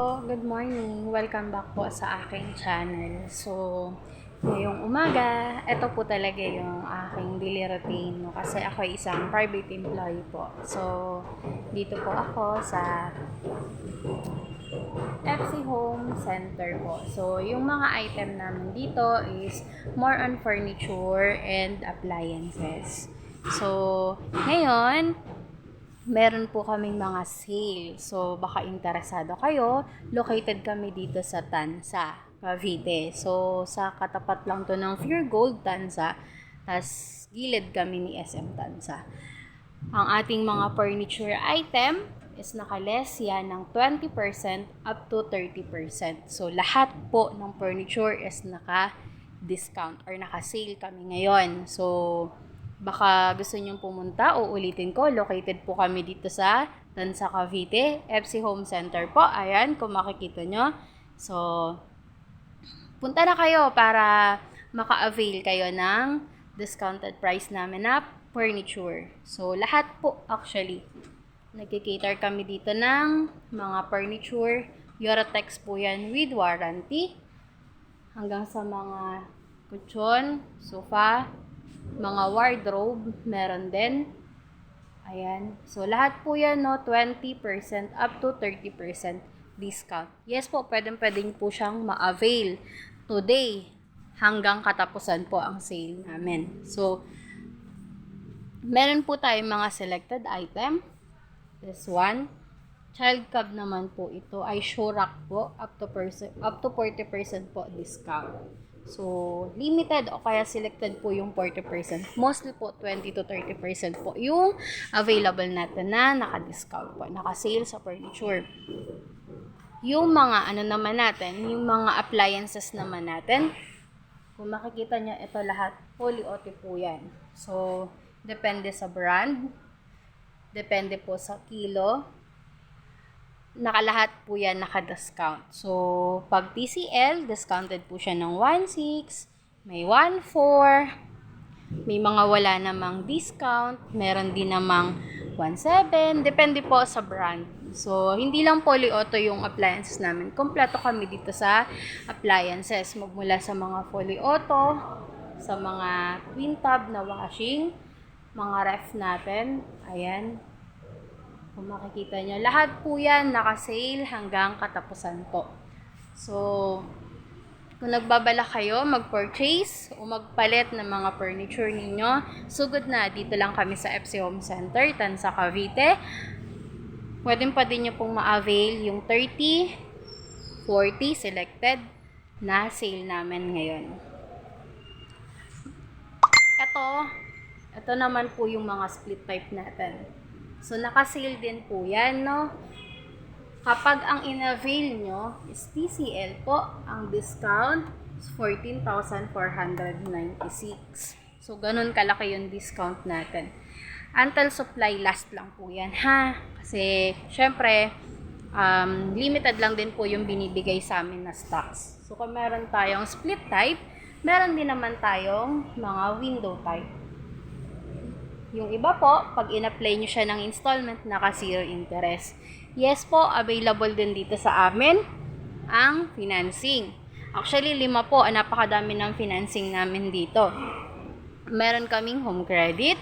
Good morning! Welcome back po sa aking channel. So, ngayong umaga, ito po talaga yung aking daily routine. Kasi ako ay isang private employee po. So, dito po ako sa FC Home Center po. So, yung mga item namin dito is more on furniture and appliances. So, ngayon, meron po kaming mga sale. So, baka interesado kayo. Located kami dito sa Tansa, Cavite. So, sa katapat lang to ng Pure Gold Tansa. Tapos, gilid kami ni SM Tansa. Ang ating mga furniture item is nakaless yan ng 20% up to 30%. So, lahat po ng furniture is naka-discount or naka-sale kami ngayon. So, baka gusto nyong pumunta o ulitin ko, located po kami dito sa Tansa Cavite, FC Home Center po. Ayan, kung makikita nyo. So, punta na kayo para maka-avail kayo ng discounted price namin na furniture. So, lahat po actually. Nagkikater kami dito ng mga furniture. Eurotex po yan with warranty. Hanggang sa mga kutsyon, sofa, mga wardrobe, meron din. Ayan. So, lahat po yan, no, 20% up to 30% discount. Yes po, pwedeng pwedeng po siyang ma-avail today hanggang katapusan po ang sale namin. So, meron po tayong mga selected item. This one. Child cab naman po ito ay Shurak po up to up to 40% po discount. So, limited o kaya selected po yung 40%. Mostly po 20 to 30% po yung available natin na naka-discount po, naka-sale sa furniture. Yung mga ano naman natin, yung mga appliances naman natin, kung makikita nyo, ito lahat, fully auto po yan. So, depende sa brand, depende po sa kilo, nakalahat po yan naka-discount. So, pag TCL, discounted po siya ng 1.6, may 1.4, may mga wala namang discount, meron din namang 1.7, depende po sa brand. So, hindi lang poly-auto yung appliances namin. Kompleto kami dito sa appliances. Magmula sa mga poly-auto, sa mga twin tub na washing, mga ref natin, ayan, kung makikita nyo. Lahat po yan naka-sale hanggang katapusan po. So, kung nagbabala kayo mag-purchase o magpalit ng mga furniture ninyo, sugod na dito lang kami sa FC Home Center, Tansa Cavite. Pwede pa din nyo pong ma-avail yung 30, 40 selected na sale namin ngayon. Ito, ito naman po yung mga split type natin. So, naka-sale din po yan, no? Kapag ang in-avail nyo is TCL po, ang discount is 14,496. So, ganun kalaki yung discount natin. Until supply last lang po yan, ha? Kasi, syempre, um, limited lang din po yung binibigay sa amin na stocks. So, kung meron tayong split type, meron din naman tayong mga window type. Yung iba po, pag in-apply nyo siya ng installment, naka zero interest. Yes po, available din dito sa amin ang financing. Actually, lima po, ang napakadami ng financing namin dito. Meron kaming home credit,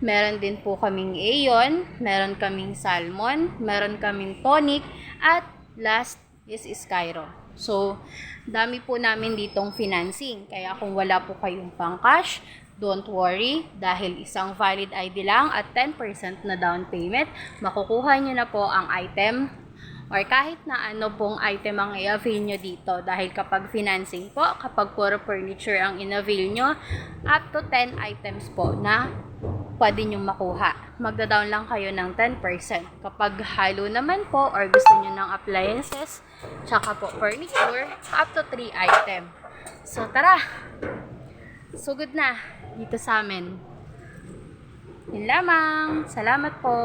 meron din po kaming Aeon, meron kaming Salmon, meron kaming Tonic, at last is Skyro. So, dami po namin ditong financing. Kaya kung wala po kayong pang cash, Don't worry, dahil isang valid ID lang at 10% na down payment, makukuha nyo na po ang item or kahit na ano pong item ang i-avail nyo dito. Dahil kapag financing po, kapag puro furniture ang in-avail nyo, up to 10 items po na pwede nyo makuha. Magda-down lang kayo ng 10%. Kapag halo naman po or gusto nyo ng appliances, tsaka po furniture, up to 3 item. So tara! Sugod na dito sa amin. Yun lamang. Salamat po.